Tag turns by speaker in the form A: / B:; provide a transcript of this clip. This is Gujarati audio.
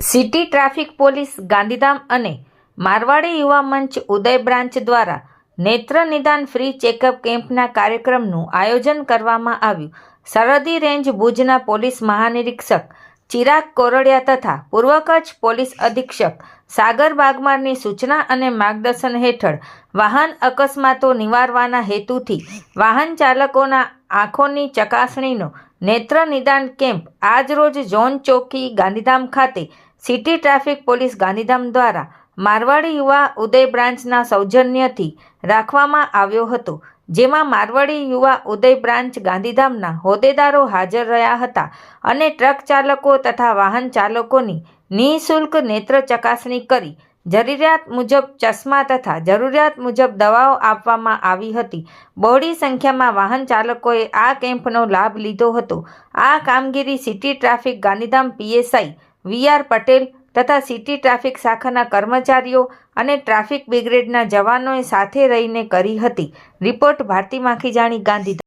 A: સિટી ટ્રાફિક પોલીસ ગાંધીધામ અને મારવાડી યુવા મંચ ઉદય બ્રાન્ચ દ્વારા નેત્ર નિદાન ફ્રી ચેકઅપ કેમ્પના કાર્યક્રમનું આયોજન કરવામાં આવ્યું. સરહદી રેન્જ ભુજના પોલીસ મહાનિરીક્ષક ચિરાગ કોરડિયા તથા પૂર્વ કચ્છ પોલીસ અધિક્ષક સાગર બાગમારની સૂચના અને માર્ગદર્શન હેઠળ વાહન અકસ્માતો નિવારવાના હેતુથી વાહન ચાલકોના આંખોની ચકાસણીનો નેત્ર નિદાન કેમ્પ આજરોજ ઝોન ચોકી ગાંધીધામ ખાતે સિટી ટ્રાફિક પોલીસ ગાંધીધામ દ્વારા મારવાડી યુવા ઉદય બ્રાન્ચના સૌજન્યથી રાખવામાં આવ્યો હતો, જેમાં મારવાડી યુવા ઉદય બ્રાન્ચ ગાંધીધામના હોદ્દેદારો હાજર રહ્યા હતા અને ટ્રક ચાલકો તથા વાહન ચાલકોની નિઃશુલ્ક નેત્ર ચકાસણી કરી જરૂરિયાત મુજબ ચશ્મા તથા જરૂરિયાત મુજબ દવાઓ આપવામાં આવી હતી. બહોળી સંખ્યામાં વાહન ચાલકોએ આ કેમ્પનો લાભ લીધો હતો. આ કામગીરી city traffic Gandhidham PSI V R Patel તથા સિટી ટ્રાફિક શાખાના કર્મચારીઓ અને ટ્રાફિક બ્રિગેડના જવાનોએ સાથે રહીને કરી હતી. રિપોર્ટ ભારતી માખીજાણી ગાંધીધામ.